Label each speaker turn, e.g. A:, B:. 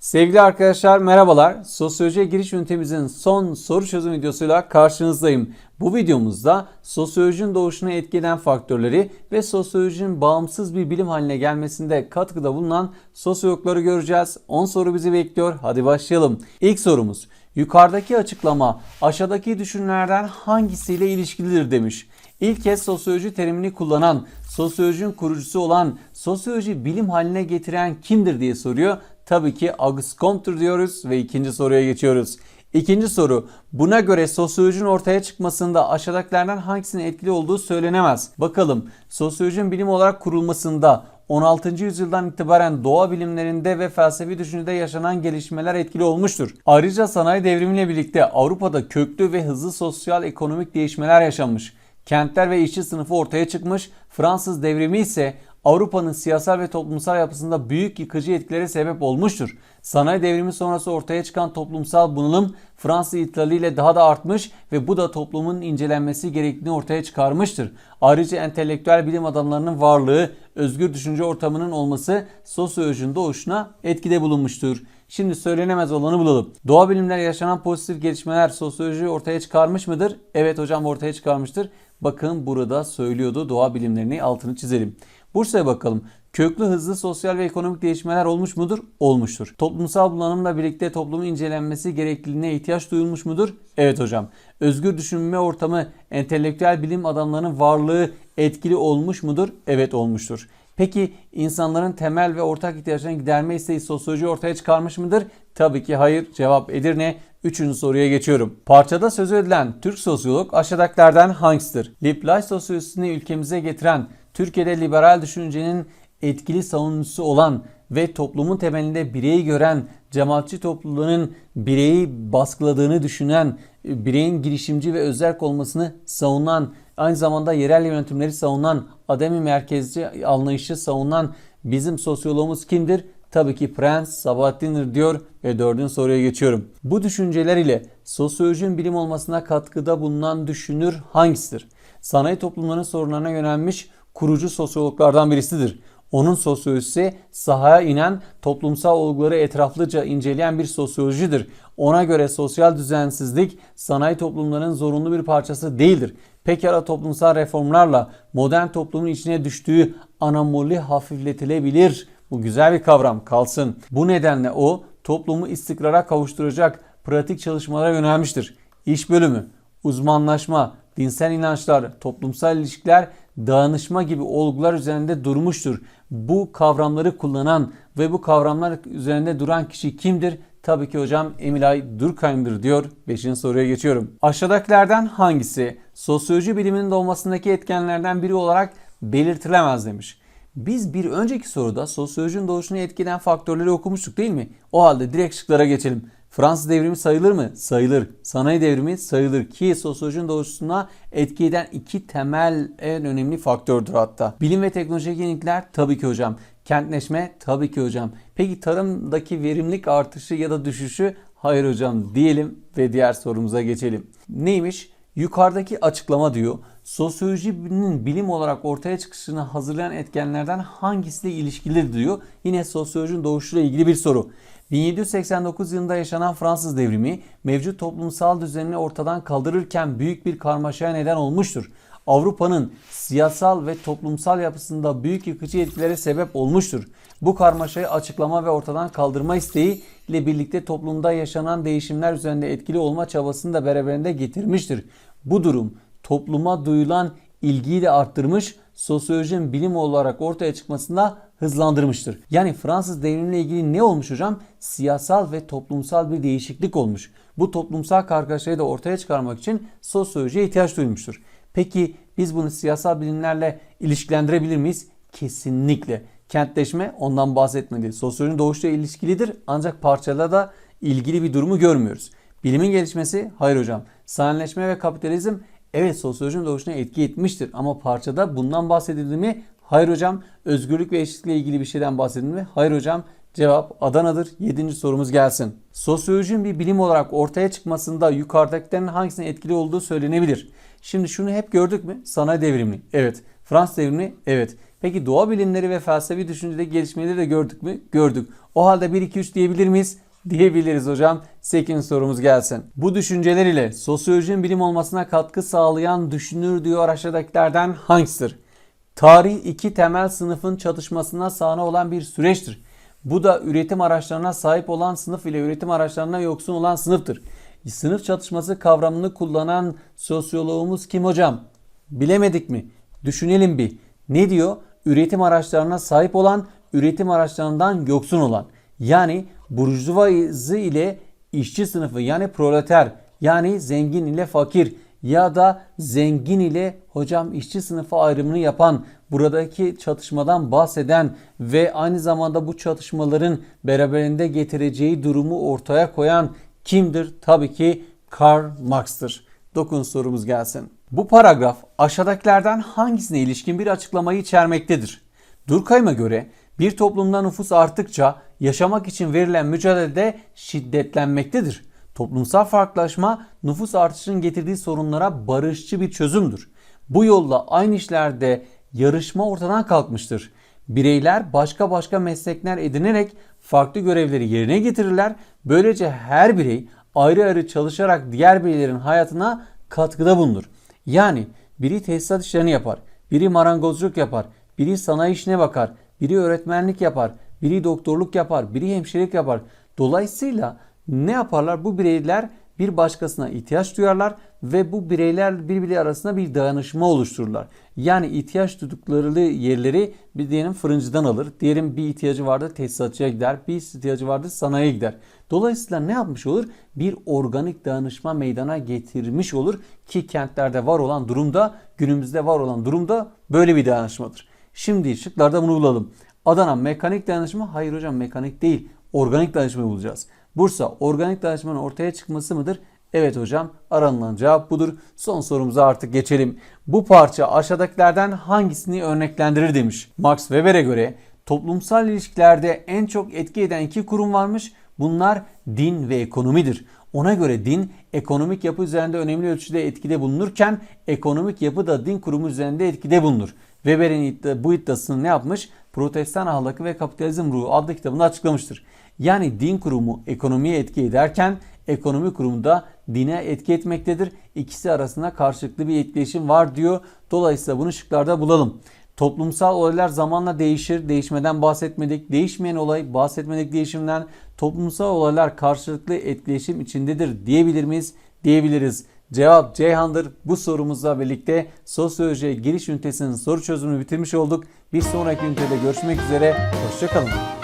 A: Sevgili arkadaşlar merhabalar. Sosyolojiye giriş üntemizin son soru çözüm videosuyla karşınızdayım. Bu videomuzda sosyolojinin doğuşuna etki eden faktörleri ve sosyolojinin bağımsız bir bilim haline gelmesinde katkıda bulunan sosyologları göreceğiz. 10 soru bizi bekliyor. Hadi başlayalım. İlk sorumuz. Yukarıdaki açıklama aşağıdaki düşünürlerden hangisiyle ilişkilidir demiş. İlk kez sosyoloji terimini kullanan, sosyolojinin kurucusu olan, sosyoloji bilim haline getiren kimdir diye soruyor. Tabii ki Auguste Comte'dur diyoruz ve ikinci soruya geçiyoruz. İkinci soru. Buna göre sosyolojinin ortaya çıkmasında aşağıdakilerden hangisinin etkili olduğu söylenemez. Bakalım sosyolojinin bilim olarak kurulmasında 16. yüzyıldan itibaren doğa bilimlerinde ve felsefi düşüncede yaşanan gelişmeler etkili olmuştur. Ayrıca sanayi devrimiyle birlikte Avrupa'da köklü ve hızlı sosyal ekonomik değişmeler yaşanmış. Kentler ve işçi sınıfı ortaya çıkmış. Fransız devrimi ise Avrupa'nın siyasal ve toplumsal yapısında büyük yıkıcı etkilere sebep olmuştur. Sanayi devrimi sonrası ortaya çıkan toplumsal bunalım Fransız ile daha da artmış ve bu da toplumun incelenmesi gerektiğini ortaya çıkarmıştır. Ayrıca entelektüel bilim adamlarının varlığı, özgür düşünce ortamının olması sosyolojinin doğuşuna etkide bulunmuştur. Şimdi söylenemez olanı bulalım. Doğa bilimler yaşanan pozitif gelişmeler sosyolojiyi ortaya çıkarmış mıdır? Evet hocam ortaya çıkarmıştır. Bakın burada söylüyordu doğa bilimlerini altını çizelim. Bursa'ya bakalım. Köklü hızlı sosyal ve ekonomik değişmeler olmuş mudur? Olmuştur. Toplumsal bulanımla birlikte toplumun incelenmesi gerekliliğine ihtiyaç duyulmuş mudur? Evet hocam. Özgür düşünme ortamı, entelektüel bilim adamlarının varlığı etkili olmuş mudur? Evet olmuştur. Peki insanların temel ve ortak ihtiyaçlarını giderme isteği sosyoloji ortaya çıkarmış mıdır? Tabii ki hayır. Cevap Edirne. Üçüncü soruya geçiyorum. Parçada söz edilen Türk sosyolog aşağıdakilerden hangisidir? Liplay sosyolojisini ülkemize getiren, Türkiye'de liberal düşüncenin etkili savunucusu olan ve toplumun temelinde bireyi gören, cemaatçi topluluğunun bireyi baskıladığını düşünen, bireyin girişimci ve özerk olmasını savunan, aynı zamanda yerel yönetimleri savunan, ademi merkezci anlayışı savunan bizim sosyologumuz kimdir? Tabii ki Prens Sabahattin'dir diyor ve dördüncü soruya geçiyorum. Bu düşünceler ile sosyolojinin bilim olmasına katkıda bulunan düşünür hangisidir? Sanayi toplumlarının sorunlarına yönelmiş kurucu sosyologlardan birisidir. Onun sosyolojisi sahaya inen toplumsal olguları etraflıca inceleyen bir sosyolojidir. Ona göre sosyal düzensizlik sanayi toplumlarının zorunlu bir parçası değildir. Pekala toplumsal reformlarla modern toplumun içine düştüğü anomali hafifletilebilir. Bu güzel bir kavram kalsın. Bu nedenle o toplumu istikrara kavuşturacak pratik çalışmalara yönelmiştir. İş bölümü, uzmanlaşma, dinsel inançlar, toplumsal ilişkiler, dayanışma gibi olgular üzerinde durmuştur. Bu kavramları kullanan ve bu kavramlar üzerinde duran kişi kimdir? Tabii ki hocam Emilay Durkheim'dir diyor. Beşinci soruya geçiyorum. Aşağıdakilerden hangisi sosyoloji biliminin doğmasındaki etkenlerden biri olarak belirtilemez demiş. Biz bir önceki soruda sosyolojinin doğuşunu etkileyen faktörleri okumuştuk değil mi? O halde direkt şıklara geçelim. Fransız devrimi sayılır mı? Sayılır. Sanayi devrimi sayılır ki sosyolojinin doğuşuna etki eden iki temel en önemli faktördür hatta. Bilim ve teknolojik yenilikler tabii ki hocam. Kentleşme tabii ki hocam. Peki tarımdaki verimlilik artışı ya da düşüşü? Hayır hocam diyelim ve diğer sorumuza geçelim. Neymiş? Yukarıdaki açıklama diyor. Sosyolojinin bilim olarak ortaya çıkışını hazırlayan etkenlerden hangisiyle ilişkilidir diyor. Yine sosyolojinin doğuşuyla ilgili bir soru. 1789 yılında yaşanan Fransız devrimi mevcut toplumsal düzenini ortadan kaldırırken büyük bir karmaşaya neden olmuştur. Avrupa'nın siyasal ve toplumsal yapısında büyük yıkıcı etkilere sebep olmuştur. Bu karmaşayı açıklama ve ortadan kaldırma isteği ile birlikte toplumda yaşanan değişimler üzerinde etkili olma çabasını da beraberinde getirmiştir. Bu durum topluma duyulan ilgiyi de arttırmış, sosyolojinin bilim olarak ortaya çıkmasında hızlandırmıştır. Yani Fransız devrimiyle ilgili ne olmuş hocam? Siyasal ve toplumsal bir değişiklik olmuş. Bu toplumsal kargaşayı da ortaya çıkarmak için sosyolojiye ihtiyaç duymuştur. Peki biz bunu siyasal bilimlerle ilişkilendirebilir miyiz? Kesinlikle. Kentleşme ondan bahsetmedi. Sosyolojinin doğuşla ilişkilidir ancak parçalarla da ilgili bir durumu görmüyoruz. Bilimin gelişmesi hayır hocam. Sanayileşme ve kapitalizm evet sosyolojinin doğuşuna etki etmiştir ama parçada bundan bahsedildi mi? Hayır hocam. Özgürlük ve eşitlikle ilgili bir şeyden bahsedildi mi? Hayır hocam. Cevap Adana'dır. Yedinci sorumuz gelsin. Sosyolojinin bir bilim olarak ortaya çıkmasında yukarıdakilerin hangisinin etkili olduğu söylenebilir. Şimdi şunu hep gördük mü? Sanayi devrimi. Evet. Fransız devrimi. Evet. Peki doğa bilimleri ve felsefi düşüncede gelişmeleri de gördük mü? Gördük. O halde 1 2 3 diyebilir miyiz? Diyebiliriz hocam. 8. sorumuz gelsin. Bu düşünceler ile sosyolojinin bilim olmasına katkı sağlayan düşünür diyor aşağıdakilerden hangisidir? Tarih iki temel sınıfın çatışmasına sahne olan bir süreçtir. Bu da üretim araçlarına sahip olan sınıf ile üretim araçlarına yoksun olan sınıftır. Sınıf çatışması kavramını kullanan sosyoloğumuz kim hocam? Bilemedik mi? Düşünelim bir. Ne diyor? Üretim araçlarına sahip olan, üretim araçlarından yoksun olan. Yani burjuvazi ile işçi sınıfı yani proleter yani zengin ile fakir ya da zengin ile hocam işçi sınıfı ayrımını yapan buradaki çatışmadan bahseden ve aynı zamanda bu çatışmaların beraberinde getireceği durumu ortaya koyan kimdir? Tabii ki Karl Marx'tır. Dokun sorumuz gelsin. Bu paragraf aşağıdakilerden hangisine ilişkin bir açıklamayı içermektedir? Durkheim'e göre bir toplumda nüfus arttıkça yaşamak için verilen mücadelede şiddetlenmektedir. Toplumsal farklılaşma nüfus artışının getirdiği sorunlara barışçı bir çözümdür. Bu yolla aynı işlerde yarışma ortadan kalkmıştır. Bireyler başka başka meslekler edinerek farklı görevleri yerine getirirler. Böylece her birey ayrı ayrı çalışarak diğer bireylerin hayatına katkıda bulunur. Yani biri tesisat işlerini yapar, biri marangozluk yapar, biri sanayi işine bakar, biri öğretmenlik yapar, biri doktorluk yapar, biri hemşirelik yapar. Dolayısıyla ne yaparlar? Bu bireyler bir başkasına ihtiyaç duyarlar ve bu bireyler birbiri arasında bir dayanışma oluştururlar. Yani ihtiyaç duydukları yerleri bir diyelim fırıncıdan alır. Diyelim bir ihtiyacı vardır tesisatçıya gider. Bir ihtiyacı vardır sanayiye gider. Dolayısıyla ne yapmış olur? Bir organik dayanışma meydana getirmiş olur ki kentlerde var olan durumda günümüzde var olan durumda böyle bir dayanışmadır. Şimdi şıklarda bunu bulalım. Adana mekanik dayanışma? Hayır hocam mekanik değil. Organik dayanışmayı bulacağız. Bursa organik dayanışmanın ortaya çıkması mıdır? Evet hocam aranılan cevap budur. Son sorumuza artık geçelim. Bu parça aşağıdakilerden hangisini örneklendirir demiş. Max Weber'e göre toplumsal ilişkilerde en çok etki eden iki kurum varmış. Bunlar din ve ekonomidir. Ona göre din ekonomik yapı üzerinde önemli ölçüde etkide bulunurken ekonomik yapı da din kurumu üzerinde etkide bulunur. Weber'in bu iddiasını ne yapmış? Protestan Ahlakı ve Kapitalizm Ruhu adlı kitabında açıklamıştır. Yani din kurumu ekonomiye etki ederken ekonomi kurumu da dine etki etmektedir. İkisi arasında karşılıklı bir etkileşim var diyor. Dolayısıyla bunu şıklarda bulalım. Toplumsal olaylar zamanla değişir. Değişmeden bahsetmedik. Değişmeyen olay bahsetmedik değişimden. Toplumsal olaylar karşılıklı etkileşim içindedir diyebilir miyiz? Diyebiliriz. Cevap Ceyhan'dır. Bu sorumuzla birlikte sosyolojiye giriş ünitesinin soru çözümünü bitirmiş olduk. Bir sonraki ünitede görüşmek üzere. Hoşçakalın.